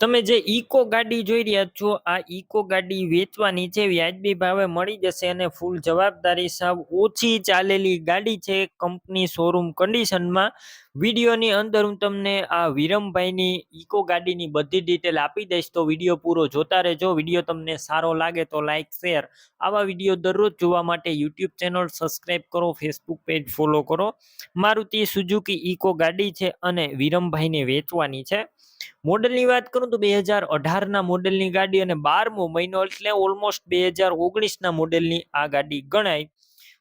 તમે જે ઇકો ગાડી જોઈ રહ્યા છો, આ ઇકો ગાડી વેચવાની છે, વ્યાજબી ભાવે મળી જશે અને ફૂલ જવાબદારી સાવ ઓછી ચાલેલી ગાડી છે કંપની શોરૂમ કન્ડિશનમાં વિડીયોની અંદર હું તમને આ વિરમભાઈની ઇકો ગાડીની બધી ડિટેલ આપી દઈશ. તો વીડિયો પૂરો જોતા રહેજો. વીડિયો તમને સારો લાગે તો લાઇક શેર આવા વીડિયો દરરોજ જોવા માટે યુટ્યુબ ચેનલ સબસ્ક્રાઈબ કરો ફેસબુક પેજ ફોલો કરો. મારુતિ સુઝુકી ઇકો ગાડી છે અને વિરમભાઈને વેચવાની છે. મોડલની વાત કરું તો બે હજાર અઢારના મોડલની ગાડી અને બારમો મહિનો એટલે ઓલમોસ્ટ બે હજાર ઓગણીસના મોડલની આ ગાડી ગણાય.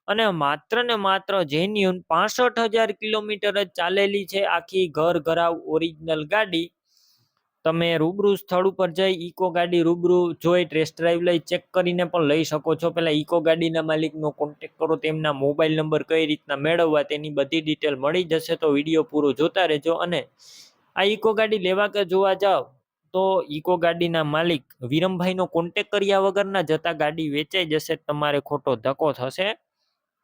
અને માત્ર ને માત્ર જેન્યુન પાસઠ હજાર કિલોમીટર જ ચાલેલી છે આખી ઘર ઘરાવ ઓરિજિનલ ગાડી. તમે રૂબરૂ સ્થળ ઉપર જઈ ઇકો ગાડી રૂબરૂ જોઈ ટેસ્ટ ડ્રાઈવ લઈ ચેક કરીને પણ લઈ શકો છો. પહેલાં ઇકો ગાડીના માલિકનો કોન્ટેક કરો, તેમના મોબાઈલ નંબર કઈ રીતના મેળવવા તેની બધી ડિટેલ મળી જશે તો વીડિયો પૂરો જોતા રહેજો અને આ ઇકો ગાડી લેવા કે જોવા જાવ તો ઇકો ગાડીના માલિક વિરમભાઈનો કોન્ટેક કર્યા વગરના જતા ગાડી વેચાઈ જશે, તમારે ખોટો ધક્કો થશે.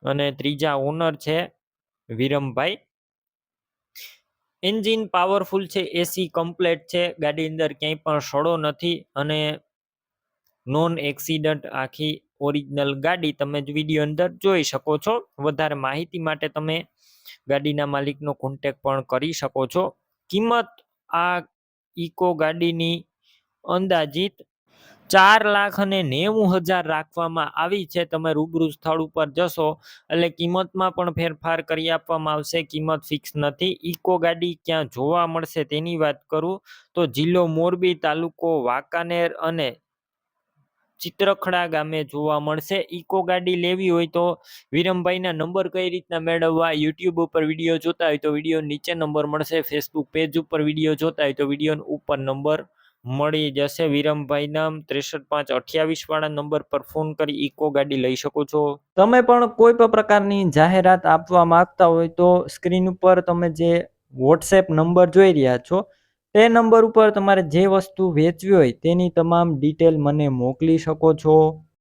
અને ત્રીજા ઓનર છે વિરમભાઈ. એન્જિન પાવરફુલ છે એસી કમ્પ્લેટ છે, ગાડી અંદર ક્યાંય પણ સડો નથી અને નોન એક્સિડન્ટ આખી ઓરિજિનલ ગાડી તમે જ વીડિયો અંદર જોઈ શકો છો. વધારે માહિતી માટે તમે ગાડીના માલિકનો કોન્ટેક પણ કરી શકો છો. કિંમત આ ઇકો ગાડીની અંદાજિત ચાર લાખ અને નેવું હજાર રાખવામાં આવી છે. તમે રૂબરૂ સ્થળ ઉપર જશો એટલે કિંમતમાં પણ ફેરફાર કરી આપવામાં આવશે. કિંમત ફિક્સ નથી. ઇકો ગાડી ક્યાં જોવા મળશે તેની વાત કરું તો જિલ્લો મોરબી તાલુકો વાંકાનેર અને ચિત્રખડા ગામે જોવા મળશે. ઇકો ગાડી લેવી હોય તો વિરમભાઈના નંબર કઈ રીતના મેળવવા, યુટ્યુબ ઉપર વીડિયો જોતા હોય તો વીડિયો નીચે નંબર મળશે. ફેસબુક પેજ ઉપર વીડિયો જોતા હોય તો વીડિયો ઉપર નંબર મળી જશે. વિરમભાઈ નામ ત્રેસઠ પાંચ અઠ્યાવીસ વાળા નંબર પર ફોન કરી ઇકો ગાડી લઈ શકો છો. તમે પણ કોઈ પણ પ્રકારની જાહેરાત આપવા માંગતા હોય તો સ્ક્રીન ઉપર તમે જે વોટ્સએપ નંબર જોઈ રહ્યા છો, તે નંબર ઉપર તમારે જે વસ્તુ વેચવી હોય તેની તમામ ડિટેલ મને મોકલી શકો છો.